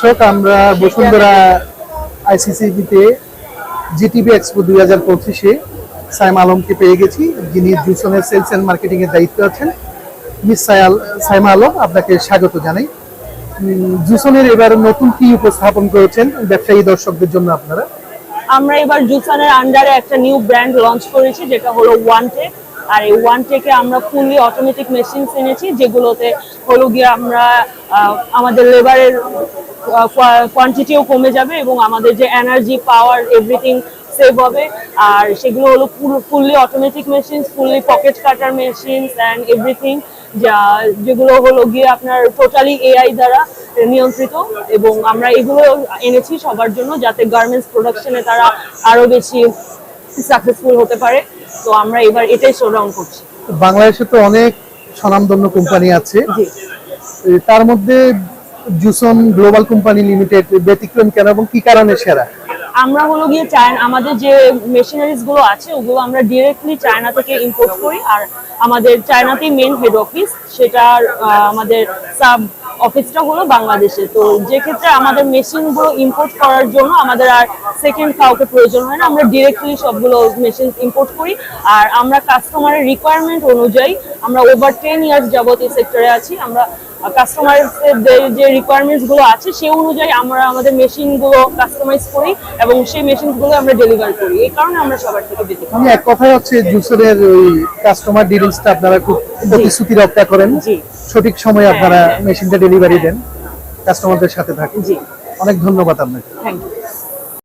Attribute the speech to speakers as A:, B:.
A: দর্শক, আমরা Bashundhara আইসিসিবিতে Zee TV expo দুই হাজার পঁচিশে সাইম আলমকে পেয়ে গেছি। যিনি জুসনের সেলস অ্যান্ড মার্কেটিং এর দায়িত্ব আছেন মিস সায়াল, সাইমা আলম, আপনাকে স্বাগত জানাই। জুসনের এবার নতুন কি উপস্থাপন করেছেন ব্যবসায়ী দর্শকদের জন্য আপনারা?
B: আমরা এবার জুসনের আন্ডারে একটা নিউ ব্র্যান্ড লঞ্চ করেছি, যেটা হলো ওয়ান টেক আর এই ওয়ান টেকে আমরা ফুললি অটোমেটিক মেশিন এনেছি, যেগুলোতে হলো গিয়ে আমরা আমাদের লেবারের কোয়ান্টিটিও কমে যাবে এবং আমাদের যে এনার্জি পাওয়ার এভরিথিং সেভ হবে। আর সেগুলো হলো পুরো fully automatic machine fully pocket cutter machine and everything যা যেগুলো হলো গিয়ে আপনার টোটালি এআই দ্বারা নিয়ন্ত্রিত। এবং আমরা এগুলো এনেছি সবার জন্য যাতে গার্মেন্টস প্রোডাকশনে তারা আরও বেশি সাকসেসফুল হতে পারে। তো আমরা এবার এটাই শোডাউন করছি।
A: বাংলাদেশে তো অনেক স্বনামধন্য কোম্পানি আছে।
B: জি।
A: তার মধ্যে জুসন গ্লোবাল কোম্পানি লিমিটেড ব্যতিক্রম কেন এবং কি কারণে সেরা?
B: আমরা হলো গিয়ে চায়না, আমাদের যে মেশিনারিজগুলো আছে, ওগুলো আমরা ডিরেক্টলি চায়না থেকে ইম্পোর্ট করি। আর আমাদের চায়নাতেই মেন হেড অফিস সেটার আমাদের সাব অফিসটা হলো বাংলাদেশে। তো যে ক্ষেত্রে আমাদের মেশিনগুলো ইম্পোর্ট করার জন্য আমাদের আর সেকেন্ড কাউকে প্রয়োজন হয় না, আমরা ডিরেক্টলি সবগুলো মেশিন ইম্পোর্ট করি। আর আমরা কাস্টমারের রিকোয়ারমেন্ট অনুযায়ী আমরা ওভার টেন ইয়ার্স যাবত এই সেক্টরে আছি। আমরা কাস্টমারের যে রিকোয়ারমেন্টসগুলো আছে সেই অনুযায়ী আমরা আমাদের মেশিনগুলো কাস্টমাইজ করি এবং সেই মেশিনগুলো আমরা ডেলিভার করি। এই কারণে আমরা সবার থেকে বেশি
A: আমি এক কথাই হচ্ছে জুসারের ওই কাস্টমার ডিলিংসটা আপনারা খুব প্রতিশ্রুতি রক্ষা করেন। সঠিক সময়ে আপনারা
B: হ্যাঁ।
A: মেশিনটা ডেলিভারি দেন। কাস্টমারদের সাথে থাকেন।
B: জি।
A: অনেক ধন্যবাদ আপনাকে।
B: Thank you